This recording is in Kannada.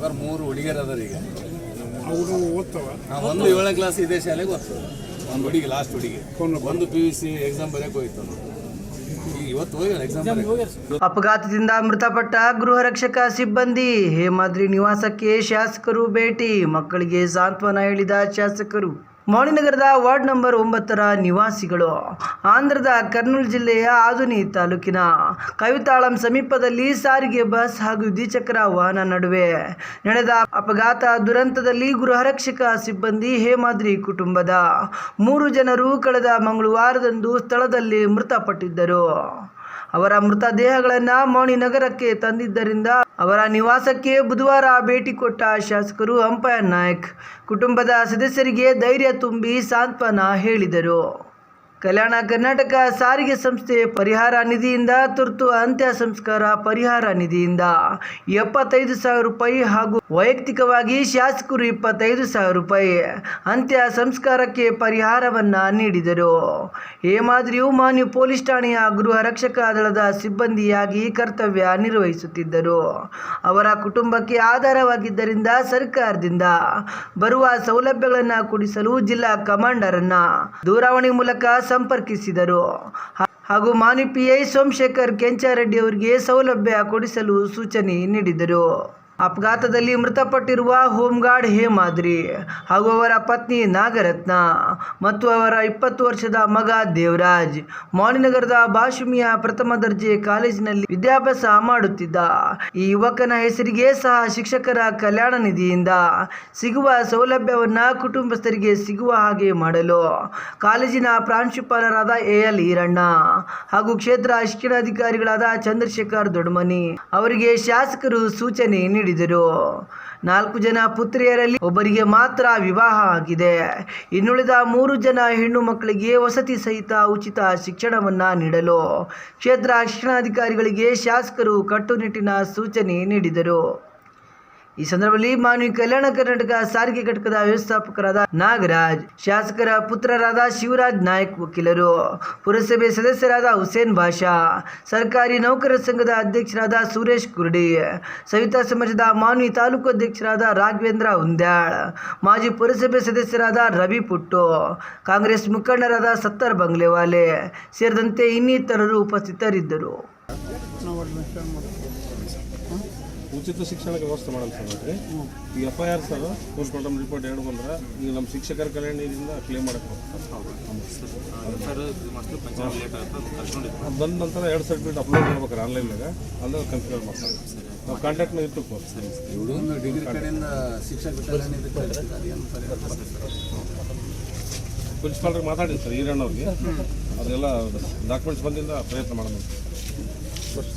ಸಾವುಕಾರ ಮೂರು ಹುಡುಗಿಯರು ಅದಾರ ಈಗ. ಅವರು ಓದ್ತವ? ಒಂದು ಏಳನೇ ಕ್ಲಾಸ್ ಇದೇ ಶಾಲೆಗೆ ಓದ್ತದೆ ಒಂದು ಹುಡುಗಿ ಲಾಸ್ಟ್ ಹುಡುಗಿ. ಒಂದು ಪಿ ಯು ಸಿ ಎಕ್ಸಾಮ್ ಬರೆಯಕ್ಕೆ ಹೋಯ್ತು ಇವತ್ತು ಹೋಗಿ ಎಕ್ಸಾಮ್ ಅಪಘಾತದಿಂದ ಮೃತಪಟ್ಟ ಗೃಹ ರಕ್ಷಕ ಸಿಬ್ಬಂದಿ ಹೇಮಾದ್ರಿ ನಿವಾಸಕ್ಕೆ ಶಾಸಕರು ಭೇಟಿ ಮಕ್ಕಳಿಗೆ ಸಾಂತ್ವನ ಹೇಳಿದ ಶಾಸಕರು. ಮೌಳಿನಗರದ ವಾರ್ಡ್ ನಂಬರ್ ಒಂಬತ್ತರ ನಿವಾಸಿಗಳು ಆಂಧ್ರದ ಕರ್ನೂಲ್ ಜಿಲ್ಲೆಯ ಆದುನಿ ತಾಲೂಕಿನ ಕವಿತಾಳಂ ಸಮೀಪದಲ್ಲಿ ಸಾರಿಗೆ ಬಸ್ ಹಾಗೂ ದ್ವಿಚಕ್ರ ವಾಹನ ನಡುವೆ ನಡೆದ ಅಪಘಾತ ದುರಂತದಲ್ಲಿ ಗೃಹರಕ್ಷಕ ಸಿಬ್ಬಂದಿ ಹೇಮಾದ್ರಿ ಕುಟುಂಬದ ಮೂರು ಜನರು ಕಳೆದ ಮಂಗಳವಾರದಂದು ಸ್ಥಳದಲ್ಲಿ ಮೃತಪಟ್ಟಿದ್ದರು. ಅವರ ಮೃತದೇಹಗಳನ್ನು ಮೌನಿ ನಗರಕ್ಕೆ ತಂದಿದ್ದರಿಂದ ಅವರ ನಿವಾಸಕ್ಕೆ ಬುಧವಾರ ಭೇಟಿ ಕೊಟ್ಟ ಶಾಸಕರು ಅಂಪೈರ್ ನಾಯಕ್. ಕುಟುಂಬದ ಸದಸ್ಯರಿಗೆ ಧೈರ್ಯ ತುಂಬಿ ಸಾಂತ್ವನ ಹೇಳಿದರು. ಕಲ್ಯಾಣ ಕರ್ನಾಟಕ ಸಾರಿಗೆ ಸಂಸ್ಥೆ ಪರಿಹಾರ ನಿಧಿಯಿಂದ ತುರ್ತು ಅಂತ್ಯ ಸಂಸ್ಕಾರ ಪರಿಹಾರ ನಿಧಿಯಿಂದ ಎಪ್ಪತ್ತೈದು ಸಾವಿರ ರೂಪಾಯಿ ಹಾಗೂ ವೈಯಕ್ತಿಕವಾಗಿ ಶಾಸಕರು ಇಪ್ಪತ್ತೈದು ಸಾವಿರ ರೂಪಾಯಿ ಅಂತ್ಯ ಸಂಸ್ಕಾರಕ್ಕೆ ಪರಿಹಾರವನ್ನ ನೀಡಿದರು. ಹೇಮಾದ್ರಿಯು ಮಾನ್ಯ ಪೊಲೀಸ್ ಠಾಣೆಯ ಗೃಹ ರಕ್ಷಕ ದಳದ ಸಿಬ್ಬಂದಿಯಾಗಿ ಕರ್ತವ್ಯ ನಿರ್ವಹಿಸುತ್ತಿದ್ದರು. ಅವರ ಕುಟುಂಬಕ್ಕೆ ಆಧಾರವಾಗಿದ್ದರಿಂದ ಸರ್ಕಾರದಿಂದ ಬರುವ ಸೌಲಭ್ಯಗಳನ್ನು ಕೊಡಿಸಲು ಜಿಲ್ಲಾ ಕಮಾಂಡರನ್ನ ದೂರವಾಣಿ ಮೂಲಕ ಸಂಪರ್ಕಿಸಿದರು. ಹಾಗೂ ಮಾನ್ಯ ಪಿ ಸೋಮಶೇಖರ್ ಕೆಂಚಾರೆಡ್ಡಿ ಅವರಿಗೆ ಸೌಲಭ್ಯ ಕೊಡಿಸಲು ಸೂಚನೆ ನೀಡಿದರು. ಅಪಘಾತದಲ್ಲಿ ಮೃತಪಟ್ಟಿರುವ ಹೋಮ್ಗಾರ್ಡ್ ಹೇಮಾದ್ರಿ ಹಾಗೂ ಅವರ ಪತ್ನಿ ನಾಗರತ್ನ ಮತ್ತು ಅವರ ಇಪ್ಪತ್ತು ವರ್ಷದ ಮಗ ದೇವರಾಜ್. ಮಾಣಿನಗರದ ಬಾಷುಮಿಯ ಪ್ರಥಮ ದರ್ಜೆ ಕಾಲೇಜಿನಲ್ಲಿ ವಿದ್ಯಾಭ್ಯಾಸ ಮಾಡುತ್ತಿದ್ದ ಈ ಯುವಕನ ಹೆಸರಿಗೆ ಸಹ ಶಿಕ್ಷಕರ ಕಲ್ಯಾಣ ನಿಧಿಯಿಂದ ಸಿಗುವ ಸೌಲಭ್ಯವನ್ನ ಕುಟುಂಬಸ್ಥರಿಗೆ ಸಿಗುವ ಹಾಗೆ ಮಾಡಲು ಕಾಲೇಜಿನ ಪ್ರಾಂಶುಪಾಲರಾದ ಎ ಎಲ್ ಈರಣ್ಣ ಹಾಗೂ ಕ್ಷೇತ್ರ ಶಿಕ್ಷಣಾಧಿಕಾರಿಗಳಾದ ಚಂದ್ರಶೇಖರ್ ದೊಡ್ಮನಿ ಅವರಿಗೆ ಶಾಸಕರು ಸೂಚನೆ ನೀಡಿದರು. ನಾಲ್ಕು ಜನ ಪುತ್ರಿಯರಲ್ಲಿ ಒಬ್ಬರಿಗೆ ಮಾತ್ರ ವಿವಾಹ ಆಗಿದೆ. ಇನ್ನುಳಿದ ಮೂರು ಜನ ಹೆಣ್ಣು ಮಕ್ಕಳಿಗೆ ವಸತಿ ಸಹಿತ ಉಚಿತ ಶಿಕ್ಷಣವನ್ನು ನೀಡಲು ಕ್ಷೇತ್ರ ಶಿಕ್ಷಣಾಧಿಕಾರಿಗಳಿಗೆ ಶಾಸಕರು ಕಟ್ಟುನಿಟ್ಟಿನ ಸೂಚನೆ ನೀಡಿದರು. ಈ ಸಂದರ್ಭದಲ್ಲಿ ಮಾನವಿ ಕಲ್ಯಾಣ ಕರ್ನಾಟಕ ಸಾರಿಗೆ ಘಟಕದ ವ್ಯವಸ್ಥಾಪಕರಾದ ನಾಗರಾಜ್, ಶಾಸಕರ ಪುತ್ರರಾದ ಶಿವರಾಜ್ ನಾಯಕ್, ವಕೀಲರು, ಪುರಸಭೆ ಸದಸ್ಯರಾದ ಹುಸೇನ್ ಭಾಷಾ ಸರ್ಕಾರಿ ನೌಕರರ ಸಂಘದ ಅಧ್ಯಕ್ಷರಾದ ಸುರೇಶ್ ಕುರ್ಡಿ ಸವಿತಾ ಸಮಾಜದ ಮಾನವಿ ತಾಲೂಕು ಅಧ್ಯಕ್ಷರಾದ ರಾಘವೇಂದ್ರ ಹುಂದ್ಯಾಳ್ ಮಾಜಿ ಪುರಸಭೆ ಸದಸ್ಯರಾದ ರವಿ ಪುಟ್ಟು, ಕಾಂಗ್ರೆಸ್ ಮುಖಂಡರಾದ ಸತ್ತರ್ ಬಂಗ್ಲೆವಾಲೆ ಸೇರಿದಂತೆ ಇನ್ನಿತರರು ಉಪಸ್ಥಿತರಿದ್ದರು. ಉಚಿತ ಶಿಕ್ಷಣಕ್ಕೆ ವ್ಯವಸ್ಥೆ ಮಾಡಲ್ಲ ಸರ್ ನೋಡ್ರಿ ಈ F I R sir post mortem report ಎರಡು ಬಂದ್ರೆ ಈಗ ನಮ್ಮ ಶಿಕ್ಷಕರ ಕಲ್ಯಾಣ ನಿಧಿಯಿಂದ ಕ್ಲೇಮ್ ಮಾಡಕ್ಕೆ ಅದು ಬಂದ ನಂತರ ಎರಡು ಸರ್ಟಿಫಿಕೇಟ್ ಅಪ್ಲೋಡ್ ಮಾಡ್ಬೇಕಾರೆ ಆನ್ಲೈನ್ದಾಗ ಅಂದ್ರೆ ಕನ್ಸಿಡರ್ ಮಾಡ್ತಾರೆ. ನಾವು ಕಾಂಟ್ಯಾಕ್ಟ್ ಇರ್ಬೇಕು ಇವಳೊಂದು ಡಿಗ್ರಿ ಕಡೆಯಿಂದ ಶಿಕ್ಷಕ ಕಲ್ಯಾಣ ಇದಕ್ಕೆ ಅದೇನು ಪರಿಹಾರ? ಪ್ರಿನ್ಸಿಪಾಲ್ರಿಗೆ ಮಾತಾಡಿ ಸರ್ ಈರಣ್ಣವ್ರಿಗೆ ಅದೆಲ್ಲ ಡಾಕ್ಯುಮೆಂಟ್ಸ್ ಬಂದಿಂದ ಪ್ರಯತ್ನ ಮಾಡೋಣ ಸರ್